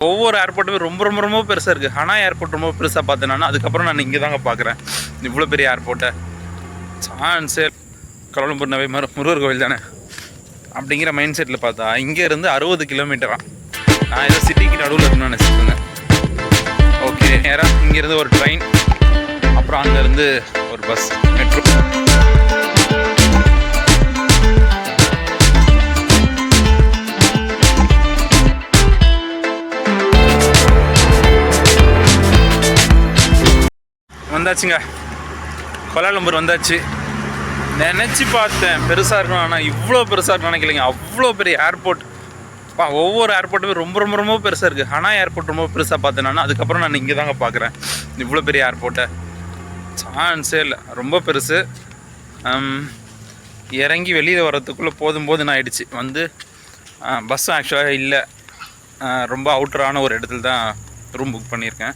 ஒவ்வொரு ஏர்போர்ட்டுமே ரொம்ப ரொம்ப ரொம்ப பெருசாக இருக்குது ஹனா ஏர்போர்ட் ரொம்ப பெருசாக பார்த்தேன்னா அதுக்கப்புறம் நான் இங்கே தாங்க பார்க்குறேன். இவ்வளோ பெரிய ஏர்போர்ட்டை சான்ஸே கோலம்பூர்னாவே மரு முருகர் கோவில் தானே? அப்படிங்கிற மைண்ட் செட்டில் பார்த்தா இங்கேருந்து அறுபது கிலோமீட்டரா நான் ஏதோ சிட்டிக்கு நடுவில் இருக்கணும்னு நினச்சிருந்தேன் ஓகே நேராக இங்கேருந்து ஒரு ட்ரெயின் அப்புறம் அங்கேருந்து ஒரு பஸ் மெட்ரோ வந்தாச்சுங்க. கோலாலம்பூர் வந்தாச்சு. நினச்சி பார்த்தேன். பெருசாக இருக்கணும். ஆனால் இவ்வளோ பெருசாக இருக்கணும் நினைக்கலைங்க. அவ்வளோ பெரிய ஏர்போர்ட் பா ஒவ்வொரு ஏர்போர்ட்டுமே ரொம்ப ரொம்ப ரொம்ப பெருசாக இருக்குது ஹனா ஏர்போர்ட் ரொம்ப பெருசாக பார்த்தேன் நான். அதுக்கப்புறம் நான் இங்கே தாங்க பார்க்குறேன். இவ்வளோ பெரிய ஏர்போர்ட்டை சான்ஸே இல்லை. ரொம்ப பெருசு. இறங்கி வெளியில் வர்றதுக்குள்ளே போதும் போதுன்னு ஆயிடுச்சு. வந்து பஸ்ஸும் ஆக்சுவலாக இல்லை. ரொம்ப அவுட்டரான ஒரு இடத்துல தான் ரூம் புக் பண்ணியிருக்கேன்.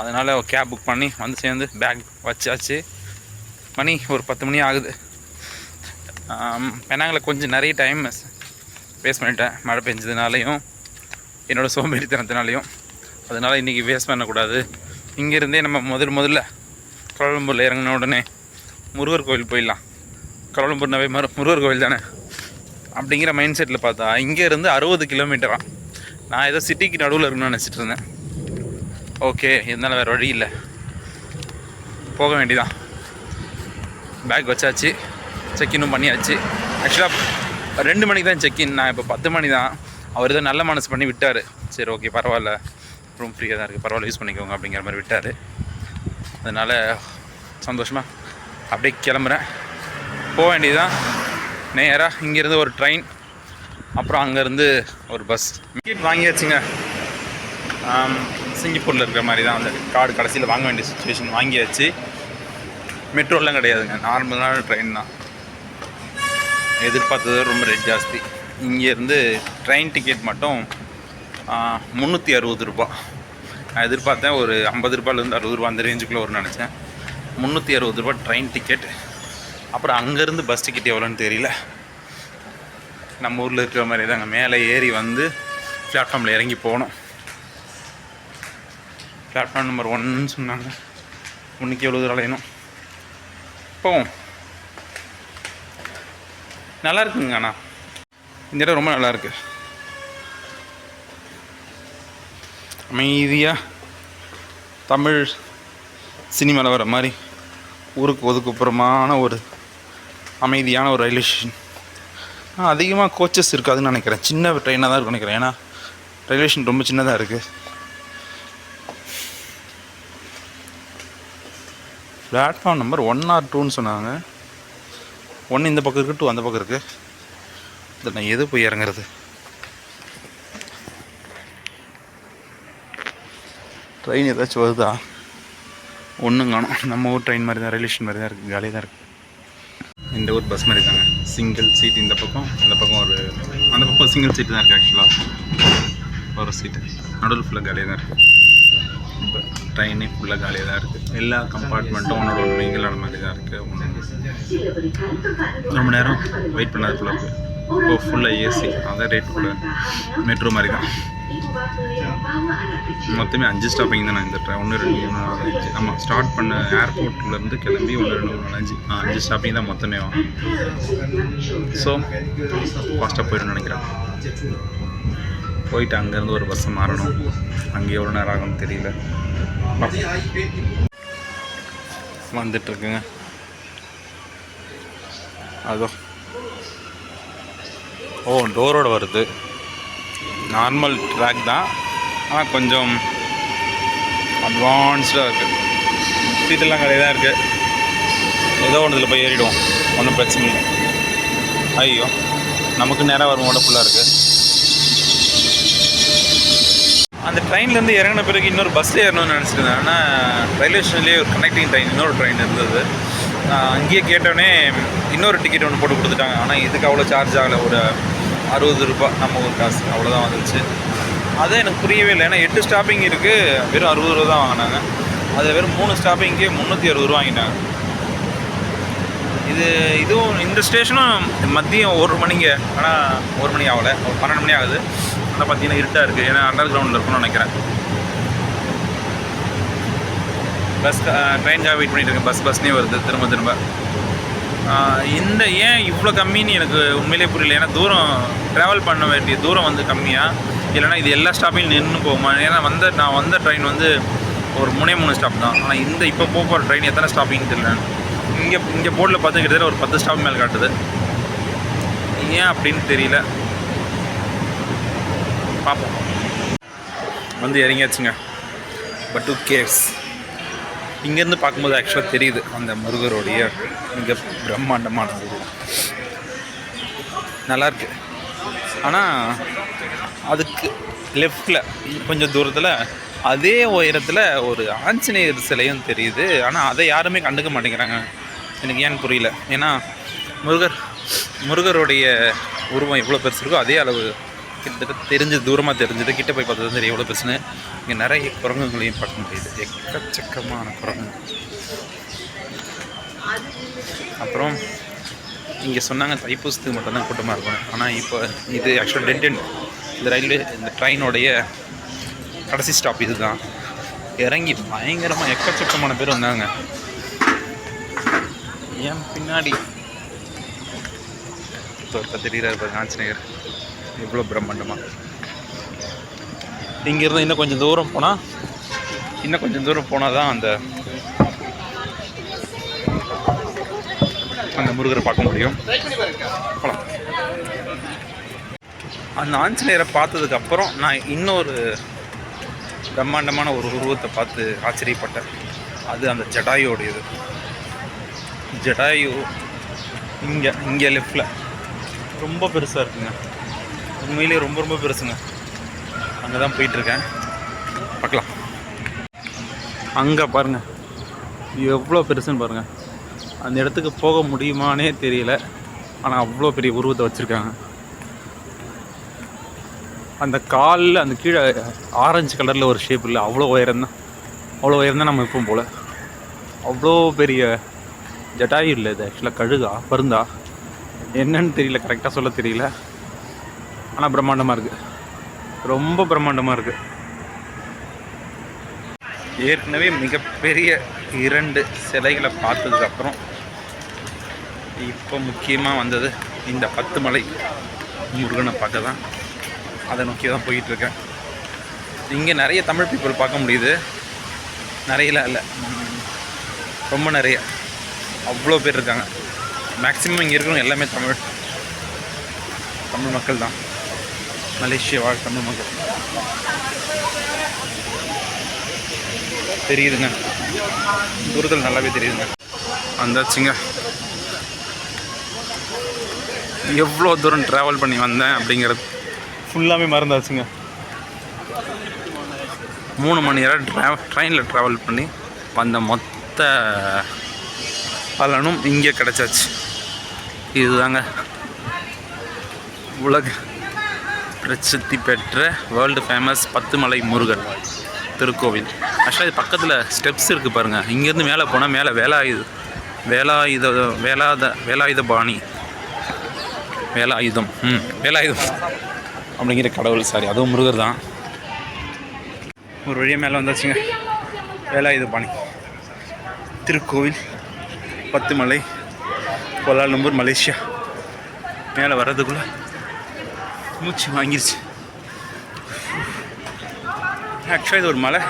அதனால் கேப் புக் பண்ணி வந்து சேர்ந்து பேக் வச்சாச்சு. மணி ஒரு பத்து மணி ஆகுது. பெனாங்கில் கொஞ்சம் நிறைய டைம் வேஸ்ட் பண்ணிட்டேன். மழை பெஞ்சதுனாலையும் என்னோடய சோம்பேறித்தனத்தினாலையும். அதனால் இன்றைக்கி வேஸ்ட் பண்ணக்கூடாது. இங்கேருந்தே நம்ம முதல் முதல்ல கோலம்பூரில் இறங்கின உடனே முருகர் கோவில் போயிடலாம். கோலம்பூர்னாவே மரு முருகர் கோவில் தானே? அப்படிங்கிற மைண்ட் செட்டில் பார்த்தா இங்கேருந்து அறுபது கிலோமீட்டராக நான் ஏதோ சிட்டிக்கு நடுவில் இருக்கணும்னு நினச்சிட்டு இருந்தேன். ஓகே இருந்தாலும் வேறு வழி இல்லை. போக வேண்டிதான். பேக் வச்சாச்சு. செக்இன்னும் பண்ணியாச்சு. ஆக்சுவலாக ரெண்டு மணிக்கு தான் செக்இன் நான் இப்போ பத்து மணி தான். அவர் தான் நல்ல மனசு பண்ணி விட்டார். சரி ஓகே பரவாயில்ல. ரூம் ஃப்ரீயாக தான் இருக்குது பரவாயில்ல யூஸ் பண்ணிக்கோங்க அப்படிங்கிற மாதிரி விட்டார். அதனால் சந்தோஷமாக அப்படியே கிளம்புறேன். போக வேண்டியதுதான் நேராக இங்கேருந்து ஒரு ட்ரெயின் அப்புறம் அங்கேருந்து ஒரு பஸ் டிக்கெட் வாங்கியாச்சுங்க. சிங்கப்பூரில் இருக்கிற மாதிரி தான் அந்த கார்டு கடைசியில் வாங்க வேண்டிய சுச்சுவேஷன் வாங்கியாச்சு. மெட்ரோலாம் கிடையாதுங்க. நார்மலான ட்ரெயின் தான். எதிர்பார்த்தது ரொம்ப ரேட் ஜாஸ்தி. இங்கேருந்து ட்ரெயின் டிக்கெட் மட்டும் முந்நூற்றி அறுபது ரூபா. நான் எதிர்பார்த்தேன் ஒரு ஐம்பது ரூபாயிலேருந்து அறுபது ரூபா அந்த ரேஞ்சுக்குள்ளே வரும்னு நினச்சேன். முந்நூற்றி அறுபது ரூபா ட்ரெயின் டிக்கெட் அப்புறம் அங்கேருந்து பஸ் டிக்கெட் எவ்வளோன்னு தெரியல. நம்ம ஊரில் இருக்கிற மாதிரி தாங்க மேலே ஏறி வந்து பிளாட்ஃபார்மில் இறங்கி போனோம் பிளாட்ஃபார்ம் நம்பர் ஒன்னு சொன்னாங்க. ஒன்றுக்கு எவ்வளோ தூரம் அலையணும் போவோம். நல்லா இருக்குங்க அண்ணா. இந்த இடம் ரொம்ப நல்லாயிருக்கு அமைதியாக தமிழ் சினிமாவில் வர மாதிரி ஊருக்கு ஒதுக்குப்புறமான ஒரு அமைதியான ஒரு ரயில்வே ஸ்டேஷன். அதிகமாக கோச்சஸ் இருக்காதுன்னு நினைக்கிறேன். சின்ன ட்ரெயினாக தான் இருக்கும்னு நினைக்கிறேன். ஏன்னா ரயில்வே ஸ்டேஷன் ரொம்ப சின்னதாக இருக்குது பிளாட்ஃபார்ம் நம்பர் ஒன் ஆர் டூன்னு சொன்னாங்க. ஒன்று இந்த பக்கம் இருக்குது டூ அந்த பக்கம் இருக்குது இதில் நான் எது போய் இறங்குறது? ட்ரெயின் ஏதாச்சும் வருதா? ஒன்றும் காணும். நம்ம ஊர் ட்ரெயின் மாதிரி தான் ரயில்வே ஸ்டேஷன் மாதிரி தான் இருக்குது காலியாக தான் இருக்குது இந்த ஊர் பஸ் மாதிரி தாங்க. சிங்கிள் சீட் இந்த பக்கம் இந்த பக்கம் ஒரு அந்த பக்கம் சிங்கிள் சீட்டு தான் இருக்குது ஆக்சுவலாக ஒரு சீட்டு நடுவில் ஃபுல்லாக காலியாக தான் இருக்குது ட்ரெயினே ஃபுல்லாக காலியாக தான் இருக்குது எல்லா கம்பார்ட்மெண்ட்டும் உன்னோட ஒன்று வெயிலான மாதிரி தான் இருக்குது ரொம்ப நேரம் வெயிட் பண்ணாது ஃபுல்லாக இருக்குது இப்போ ஃபுல்லாக ஏசி அதான் ரேட் கூட மெட்ரோ மாதிரி தான் மொத்தமே அஞ்சு ஸ்டாப்பிங் தான் இந்த ட்ரெயின் ஒன்று ரெண்டு மூணு நாலு அஞ்சு. ஆமாம் ஸ்டார்ட் பண்ண ஏர்போர்ட்லேருந்து கிளம்பி ஒன்று ரெண்டு மூணு நாலு அஞ்சு. ஆ, அஞ்சு ஸ்டாப்பிங் தான் மொத்தமே ஆகும் ஸோ ஃபாஸ்ட்டாக போயிடும்னு நினைக்கிறேன். போயிட்டு அங்கேருந்து ஒரு பஸ்ஸை மாறணும். அங்கே எவ்வளோ நேரம் ஆகும்னு தெரியல. வந்துட்டுருக்குங்க. அதோ. ஓ டோரோட வருது. நார்மல் ட்ராக் தான். ஆனால் கொஞ்சம் அட்வான்ஸ்டாக இருக்குது சீட்டெல்லாம் கிடையாது தான் இருக்குது ஏதோ ஒன்றுல போய் ஏறிடுவோம். ஒன்றும் பிரச்சனை இல்லை. ஐயோ. நமக்கு நேராக வரும் உடம்புலாம் ஃபுல்லாக இருக்குது அந்த ட்ரெயின்லேருந்து இறங்கின பிறகு இன்னொரு பஸ்ஸில் ஏறணும்னு நினச்சிருந்தேன். ஆனால் ரயில்வே ஸ்டேஷன்லேயே ஒரு கனெக்டிங் ட்ரெயின் இன்னொரு ட்ரெயின் இருந்தது. அங்கேயே கேட்டோடனே இன்னொரு டிக்கெட் ஒன்று போட்டு கொடுத்துட்டாங்க. ஆனால் இதுக்கு அவ்வளோ சார்ஜ் ஆகலை. ஒரு அறுபது ரூபாய் நம்ம ஒரு காசு. அவ்வளோதான் வந்துச்சு. அதே எனக்கு புரியவே இல்லை. ஏன்னா எட்டு ஸ்டாப்பிங் இருக்குது வெறும் அறுபது ரூபா தான் வாங்கினாங்க. அது வெறும் மூணு ஸ்டாப்பிங்க்கே முந்நூற்றி அறுபது ரூபா வாங்கிட்டாங்க. இது இதுவும் இந்த ஸ்டேஷனும் மதியம் ஒரு மணிங்க. ஆனால் ஒரு மணி ஆகலை. ஒரு பன்னெண்டு மணி ஆகுது. ஆனால் பார்த்தீங்கன்னா இருட்டாக இருக்குது ஏன்னா அண்டர் கிரவுண்டில் இருக்கும்னு நினைக்கிறேன். பஸ் ட்ரெயின்காக வெயிட் பண்ணிட்டு இருக்கேன். பஸ் பஸ்னே வருது திரும்ப திரும்ப. இந்த ஏன் இவ்வளோ கம்மின்னு எனக்கு உண்மையிலே புரியல. ஏன்னா தூரம் ட்ராவல் பண்ண வேண்டிய தூரம் வந்து கம்மியாக இல்லைன்னா இது எல்லா ஸ்டாப்பையும் நின்று போகுமா? ஏன்னா வந்த நான் வந்த ட்ரெயின் வந்து ஒரு மூணே மூணு ஸ்டாப் தான். ஆனால் இந்த இப்போ போக போகிற ட்ரெயின் எத்தனை ஸ்டாப்பிங் தெரியல. இங்கே இங்கே போர்டில் பார்த்து கிட்டத்தட்ட ஒரு பத்து ஸ்டாப் மேலே காட்டுது. ஏன் அப்படின்னு தெரியல. பார்ப்போம். வந்து இறங்கியாச்சுங்க. பட் டூ கேவ்ஸ் இங்கேருந்து பார்க்கும்போது ஆக்சுவலாக தெரியுது அந்த முருகருடைய மிக பிரம்மாண்டமான உருவம் நல்லாயிருக்கு ஆனால் அதுக்கு லெஃப்டில் கொஞ்சம் தூரத்தில் அதே உயரத்தில் ஒரு ஆஞ்சநேயர் சிலையும் தெரியுது. ஆனால் அதை யாருமே கண்டுக்க மாட்டேங்கிறாங்க. எனக்கு ஏன்னு புரியல. ஏன்னா முருகர் முருகருடைய உருவம் எவ்வளோ பெருசு இருக்கோ அதே அளவு கிட்டத்தட்ட தெரிஞ்சது தூரமாக தெரிஞ்சது. கிட்டே போய் பார்த்தது தெரியும் எவ்வளோ பிரச்சனை. இங்கே நிறைய குரங்குகளையும் பார்க்க முடியுது. எக்கச்சக்கமான குரங்கு. அப்புறம் இங்கே சொன்னாங்க தைப்பூசத்துக்கு மட்டும்தான் கூட்டமாக இருக்கும் ஆனால் இப்போ இது ஆக்சுவலாக டென்டென் இந்த ரயில்வே இந்த ட்ரெயினுடைய கடைசி ஸ்டாப் இதுதான். இறங்கி பயங்கரமாக எக்கச்சக்கமான பேர் வந்தாங்க. ஏன் பின்னாடி. இப்போ தெரிகிறாரு பாருங்க ஆஞ்சநேயர். எவ்வளோ பிரம்மாண்டமாக இங்கேருந்து இன்னும் கொஞ்சம் தூரம் போனால் இன்னும் கொஞ்சம் தூரம் போனால் தான் அந்த அந்த முருகரை பார்க்க முடியும். போகலாம் அந்த ஆஞ்சநேயரை பார்த்ததுக்கு அப்புறம் நான் இன்னொரு பிரம்மாண்டமான ஒரு உருவத்தை பார்த்து ஆச்சரியப்பட்டேன். அது அந்த ஜடாயோடையது. ஜடாயு இங்கே இங்கே லெஃப்டில் ரொம்ப பெருசாக இருக்குங்க. உண்மையிலேயே ரொம்ப ரொம்ப பெருசுங்க. அங்கே தான் போயிட்டுருக்கேன். பார்க்கலாம். அங்கே பாருங்கள் எவ்வளோ பெருசுன்னு பாருங்கள் அந்த இடத்துக்கு போக முடியுமானே தெரியல. ஆனால் அவ்வளோ பெரிய உருவத்தை வச்சுருக்காங்க. அந்த காலில் அந்த கீழே ஆரஞ்சு கலரில் ஒரு ஷேப் இல்லை. அவ்வளோ உயரம் தான். அவ்வளோ உயரம் தான் நம்ம இப்போ போல். அவ்வளோ பெரிய ஜட்டாயு இல்லை இது. ஆக்சுவலாக கழுகா பருந்தா. என்னன்னு தெரியல. கரெக்டாக சொல்ல தெரியல. ஆனால் பிரம்மாண்டமாக இருக்குது ரொம்ப பிரம்மாண்டமாக இருக்குது ஏற்கனவே மிகப்பெரிய இரண்டு சிலைகளை பார்த்ததுக்கப்புறம் இப்போ முக்கியமாக வந்தது இந்த பத்து மலை முருகனை பார்க்க தான் அதை நோக்கி தான் போயிட்டுருக்கேன். இங்கே நிறைய தமிழ் பீப்புள் பார்க்க முடியுது. நிறையலாம் இல்லை. ரொம்ப நிறைய. அவ்வளோ பேர் இருக்காங்க. மேக்ஸிமம் இங்கே இருக்கிறவங்க எல்லாமே தமிழ். தமிழ் மக்கள் தான் மலேசியா வாழ் தமிழ் மக்கள் தெரியுதுங்க. தூரத்தில் நல்லாவே தெரியுதுங்க. வந்தாச்சுங்க. எவ்வளோ தூரம் ட்ராவல் பண்ணி வந்தேன் அப்படிங்கிறது ஃபுல்லாகவே மறந்தாச்சுங்க. மூணு மணி நேரம் ட்ரா ட்ரெயினில் ட்ராவல் பண்ணி வந்த மொத்த பலனும் இங்கே கிடச்சாச்சு. இதுதாங்க. உலக பிரசித்தி பெற்ற வேர்ல்டு ஃபேமஸ் பத்துமலை முருகன் திருக்கோவில். ஆக்சுவலாக இது பக்கத்தில் ஸ்டெப்ஸ் இருக்குது பாருங்கள் இங்கேருந்து மேலே போனால் மேலே வேலாயுத வேலாயுத வேலாத வேலாயுத பாணி. வேலாயுதம். ம் வேலாயுதம். அப்படிங்கிற கடவுள் சாரி அதுவும் முருகர் தான். ஒரு வழியாக மேலே வந்தாச்சுங்க. வேலாயுத பாணி. திருக்கோவில் பத்துமலை கோலாலம்பூர் மலேசியா. மேலே வர்றதுக்குள்ளே மூச்சு வாங்கிருச்சு. ஆக்சுவலாக இது ஒரு மலை.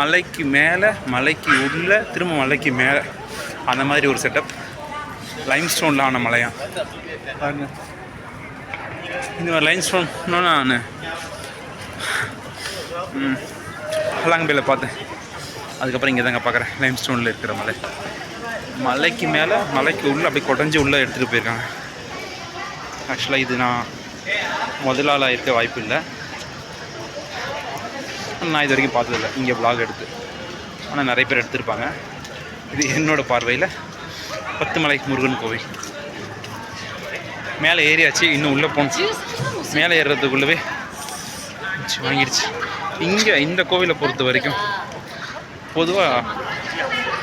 மலைக்கு மேலே மலைக்கு உள்ள திரும்ப மலைக்கு மேலே. அந்த மாதிரி ஒரு செட்டப் லைம் ஸ்டோனில் ஆன மலையாம் பாருங்க. இந்த மாதிரி லைம் ஸ்டோன் நான் ஹலாங்கபேல பார்த்தேன். அதுக்கப்புறம் இங்கே தாங்க பார்க்குறேன். லைம் ஸ்டோனில் இருக்கிற மலை. மலைக்கு மேலே மலைக்கு உள்ளே அப்படியே குடஞ்சி உள்ளே எடுத்துகிட்டு போயிருக்காங்க. ஆக்சுவலாக இது நான் முதலாளாக இருக்க வாய்ப்பு இல்லை. நான் இது வரைக்கும் பார்த்ததில்ல. இங்கே பிளாக் எடுத்து. ஆனால் நிறைய பேர் எடுத்திருப்பாங்க. இது என்னோடய பார்வையில் பத்துமலை முருகன் கோவில். மேலே ஏறியாச்சு இன்னும் உள்ளே போனச்சு மேலே ஏறுறதுக்குள்ளவே வாங்கிடுச்சு இங்கே இந்த கோவிலை பொறுத்த வரைக்கும் பொதுவாக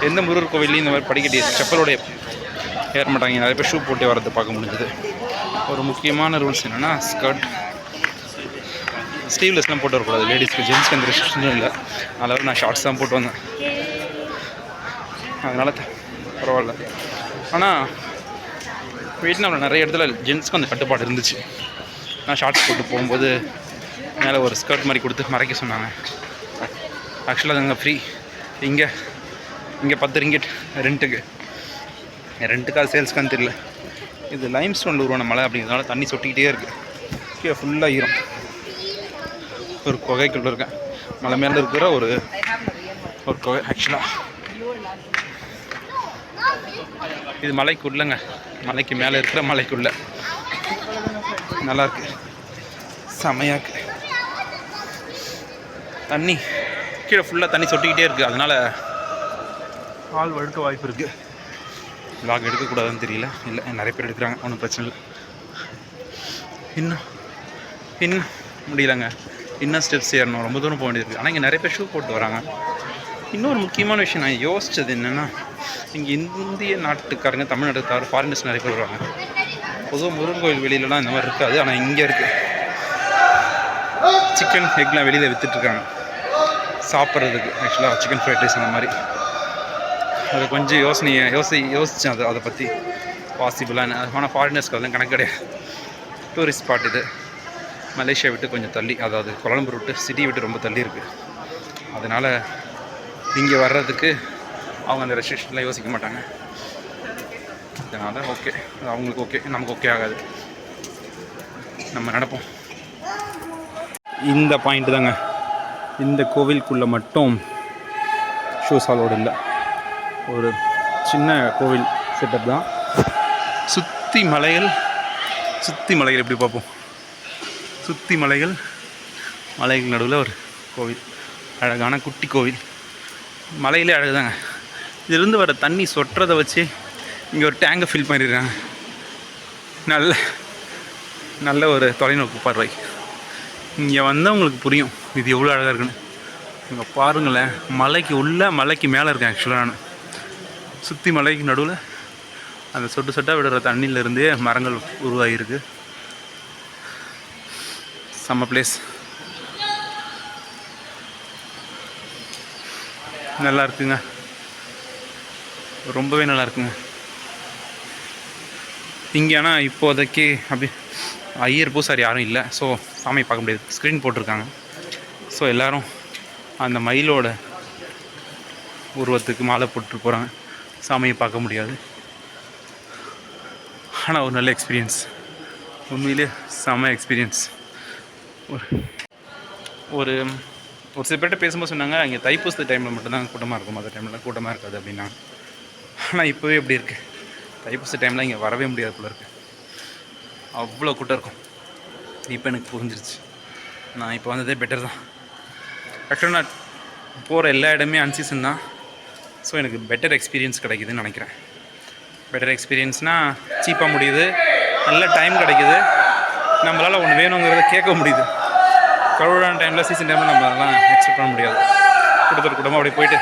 எந்த முருகர் கோவில்லையும் இந்த மாதிரி படிக்கட்டி செப்பலோடைய ஏற மாட்டாங்க. நிறைய பேர் ஷூ போட்டு வரதை பார்க்க முடிஞ்சது. ஒரு முக்கியமான ரூல்ஸ் என்னென்னா ஸ்கர்ட் ஸ்லீவ்லெஸ்லாம் போட்டு வரக்கூடாது லேடிஸ்க்கு ஜென்ஸ்க்கு எந்த ரெஸ்ட்ரிக்ஷனும் இல்லை. அதனால் நான் ஷார்ட்ஸ் தான் போட்டு வந்தேன். அதனால் த- பரவாயில்ல. ஆனால் வியட்நாமில் நிறைய இடத்துல ஜென்ஸ்க்கு அந்த கட்டுப்பாடு இருந்துச்சு. நான் ஷார்ட்ஸ் போட்டு போகும்போது மேலே ஒரு ஸ்கர்ட் மாதிரி கொடுத்து மறைக்க சொன்னாங்க. ஆக்சுவலாக அது அங்கே ஃப்ரீ இங்கே இங்கே பத்து ரிங்கெட் ரெண்ட்டுக்கு ரெண்ட்டுக்காக சேல்ஸ்க்கான்னு தெரியல. இது லைம் ஸ்டோனில் உருவான மலை அப்படிங்கிறதுனால தண்ணி சொட்டிக்கிட்டே இருக்குது கீழே ஃபுல்லாக ஈரம். ஒரு குகைக்குள்ளே இருக்கேன். மலை மேலே இருக்கிற ஒரு ஒரு குகை ஆக்சுவலாக இது மலைக்குள்ளங்க. மலைக்கு மேலே இருக்கிற மலைக்குள்ள. நல்லாயிருக்கு செமையாக்கு தண்ணி. கீழே ஃபுல்லாக தண்ணி சொட்டிக்கிட்டே இருக்குது அதனால் ஆள் வழுக்க வாய்ப்பு இருக்குது லாக் எடுக்கக்கூடாதுன்னு தெரியல. இல்லை நிறைய பேர் எடுக்கிறாங்க ஒன்றும் பிரச்சனை இல்லை. இன்னும் இன்னும் முடியலங்க. இன்னும் ஸ்டெப்ஸ் ஏறணும். ரொம்ப தூரம் போக வேண்டியது ஆனால் இங்கே நிறைய பேர் ஷூ போட்டு வராங்க. இன்னொரு முக்கியமான விஷயம் நான் யோசித்தது என்னென்னா இங்கே இந்திய நாட்டுக்காரங்க தமிழ்நாடு தவிர ஃபாரினர்ஸ் நிறைய பேர் வருவாங்க. பொதுவாக முருகன் கோயில் வெளியிலலாம் இந்த மாதிரி இருக்காது ஆனால் இங்கே இருக்குது சிக்கன் எக்லாம் வெளியில் விற்றுட்ருக்காங்க சாப்பிட்றதுக்கு ஆக்சுவலாக சிக்கன் ஃப்ரைட் ரைஸ் அந்த மாதிரி. அது கொஞ்சம் யோசனையை யோசி யோசித்தேன் அதை அதை பற்றி பாசிபிளான ஆனால் ஃபாரினர்ஸ்க்கு அதெல்லாம் கணக்கு கிடையாது. டூரிஸ்ட் ஸ்பாட் இது. மலேசியா விட்டு கொஞ்சம் தள்ளி அதாவது கொலம்பூர் விட்டு சிட்டி விட்டு ரொம்ப தள்ளி இருக்குது அதனால் இங்கே வர்றதுக்கு அவங்க அந்த ரெஸ்ட்ரிக்ஷன்லாம் யோசிக்க மாட்டாங்க. அதனால் ஓகே அவங்களுக்கு ஓகே நமக்கு ஓகே ஆகாது. நம்ம நடப்போம். இந்த பாயிண்ட் தாங்க. இந்த கோவிலுக்குள்ளே மட்டும் ஷூஸ் அலோடு இல்லை. ஒரு சின்ன கோவில் செட்டப் தான். சுற்றி மலைகள் சுற்றி மலைகள் எப்படி பார்ப்போம்? சுற்றி மலைகள் மலைகள் நடுவில் ஒரு கோவில். அழகான குட்டி கோவில். மலையிலே அழகுதாங்க. இதிலிருந்து வர தண்ணி சொட்டுறதை வச்சு இங்கே ஒரு டேங்கை ஃபில் பண்ணிடுறாங்க நல்ல நல்ல ஒரு தொலைநோக்கு பார்வை. இங்கே வந்தால் உங்களுக்கு புரியும் இது எவ்வளோ அழகாக இருக்குன்னு. இங்கே பாருங்களேன் மலைக்கு உள்ளே மலைக்கு மேலே இருக்கேன் ஆக்சுவலாக நான். சுற்றி மலைக்கு நடுவில் அந்த சொட்டு சொட்டாக விடுற தண்ணியிலேருந்தே மரங்கள் உருவாகிருக்கு செம்ம பிளேஸ் நல்லா இருக்குங்க. ரொம்பவே நல்லா இருக்குங்க. இங்கே ஆனால் இப்போதைக்கு அப்படி ஐயர் பூசார் யாரும் இல்லை. ஸோ சாமி பார்க்க முடியாது. ஸ்க்ரீன் போட்டிருக்காங்க. ஸோ எல்லோரும் அந்த மயிலோட உருவத்துக்கு மாலை போட்டு போகிறாங்க சாமியை பார்க்க முடியாது. ஆனால் ஒரு நல்ல எக்ஸ்பீரியன்ஸ் உண்மையிலே செம்ம எக்ஸ்பீரியன்ஸ் ஒரு ஒரு ஒரு சில பேர்கிட்ட பேசும்போது சொன்னாங்க இங்கே தைப்பூசத்து டைமில் மட்டும்தான் கூட்டமாக இருக்கும். மற்ற டைமில் கூட்டமாக இருக்காது அப்படின்னா. ஆனால் இப்போவே எப்படி இருக்குது தைப்பூச டைமில் இங்கே வரவே முடியாது போல இருக்குது அவ்வளோ கூட்டம் இருக்கும். இப்போ எனக்கு புரிஞ்சிருச்சு. நான் இப்போ வந்ததே பெட்டர் தான். ஆக்சுவலாக நான் போகிற எல்லா இடமே அன்சீசன் தான். ஸோ எனக்கு பெட்டர் எக்ஸ்பீரியன்ஸ் கிடைக்குதுன்னு நினைக்கிறேன். பெட்டர் எக்ஸ்பீரியன்ஸ்னால் சீப்பாக முடியுது. நல்ல டைம் கிடைக்குது. நம்மளால் ஒன்று வேணுங்கிறத கேட்க முடியுது. கரோடான டைமில் சீசன் டைமில் நம்ம அதெல்லாம் எக்ஸ்பெக்ட் பண்ண முடியாது. கூட்டத்தோட கூட்டமாக அப்படியே போயிட்டு.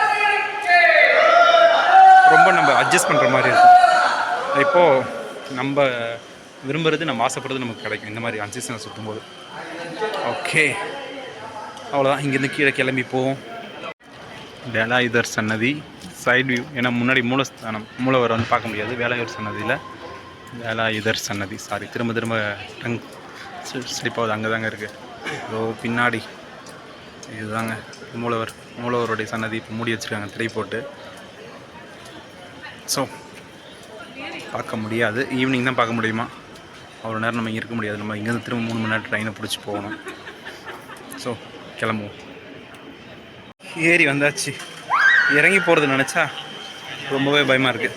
ரொம்ப நம்ம அட்ஜஸ்ட் பண்ணுற மாதிரி இருக்கும். இப்போது நம்ம விரும்புறது நம்ம ஆசைப்படுறது நமக்கு கிடைக்கும். இந்த மாதிரி அன்சீசனை சுற்றும்போது ஓகே அவ்வளோதான் இங்கேருந்து கீழே கிளம்பி போவோம். டெலாயுதர் சன்னதி. சைடு வியூ ஏன்னா முன்னாடி மூலஸ்தானம் மூலவர் வந்து பார்க்க முடியாது. வேலையூர் சன்னதியில். வேலாயுதர் சன்னதி. சாரி திரும்ப திரும்ப டங் ஸ்லிப்பாவது அங்கே தாங்க இருக்குது ஸோ பின்னாடி. இதுதாங்க. மூலவர் மூலவருடைய சன்னதி. இப்போ மூடி வச்சுருக்காங்க. திரை போட்டு. ஸோ பார்க்க முடியாது. ஈவினிங் தான் பார்க்க முடியுமா? அவ்வளோ நேரம் நம்ம இங்கே இருக்க முடியாது. நம்ம இங்கேருந்து திரும்ப மூணு மணி நேரம் ட்ரெயினை பிடிச்சி போகணும். ஸோ கிளம்புவோம். ஏறி வந்தாச்சு. இறங்கி போகிறது நினச்சா ரொம்பவே பயமாக இருக்குது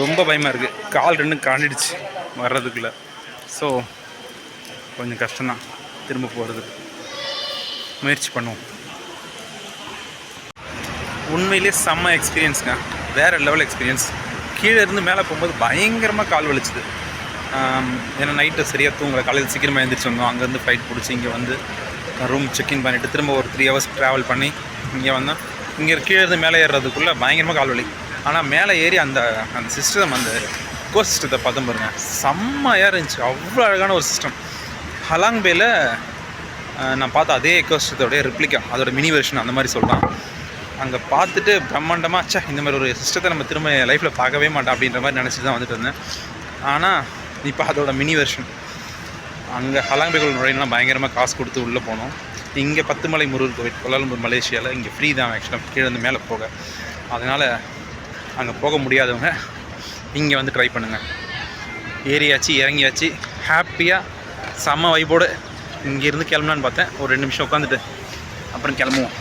ரொம்ப பயமாக இருக்குது கால் ரெண்டும் காண்டிடுச்சு வர்றதுக்குள்ளே. ஸோ கொஞ்சம் கஷ்டம்தான். திரும்ப போகிறதுக்கு முயற்சி பண்ணுவோம். உண்மையிலே செம்ம எக்ஸ்பீரியன்ஸுங்க வேறு லெவல் எக்ஸ்பீரியன்ஸ் கீழே இருந்து மேலே போகும்போது பயங்கரமாக கால் வலிச்சுது. ஏன்னா நைட்டு சரியாக தூங்கலை. காலையில் சீக்கிரமாக எழுந்திரிச்சு வந்தோம். அங்கேருந்து ஃப்ளைட் பிடிச்சி இங்கே வந்து ரூம் செக்இன் பண்ணிவிட்டு திரும்ப ஒரு த்ரீ ஹவர்ஸ் ட்ராவல் பண்ணி இங்கே வந்தோம். இங்கே கீழே இருந்து மேலே ஏறுறதுக்குள்ளே பயங்கரமாக கால் வலி ஆனால் மேலே ஏறி அந்த அந்த சிஸ்டம் அந்த கோ சிஸ்டத்தை பார்த்தோம் பாருங்க. செம்மையாக இருந்துச்சு. அவ்வளோ அழகான ஒரு சிஸ்டம் ஹலாங் பேயில் நான் பார்த்த அதே எக்கோஸ்டத்தோடைய ரிப்ளிகா அதோட மினி வெர்ஷன் அந்த மாதிரி சொல்லலாம் அங்கே பார்த்துட்டு பிரம்மாண்டமாக ச்சே இந்த மாதிரி ஒரு சிஸ்டத்தை நம்ம திரும்ப லைஃப்பில் பார்க்கவே மாட்டோம் அப்படின்ற மாதிரி நினச்சி தான் வந்துட்டு இருந்தேன். ஆனால் இப்போ அதோட மினி வெர்ஷன் அங்கே ஹலாம்பிகள் நுழையலாம் பயங்கரமாக காசு கொடுத்து உள்ளே போனோம். இங்கே பத்துமலை முருகர் கோவில் கோலாலம்பூர் மலேசியாவில் இங்கே ஃப்ரீ தான் ஆக்சுவலாக கீழே இருந்து மேலே போக. அதனால் அங்கே போக முடியாதவங்க இங்கே வந்து ட்ரை பண்ணுங்கள் ஏறியாச்சு இறங்கியாச்சு. ஹாப்பியாக செம்ம வைப்போடு இங்கேருந்து கிளம்புனான்னு பார்த்தேன். ஒரு ரெண்டு நிமிஷம் உட்காந்துட்டு அப்புறம் கிளம்புவோம்.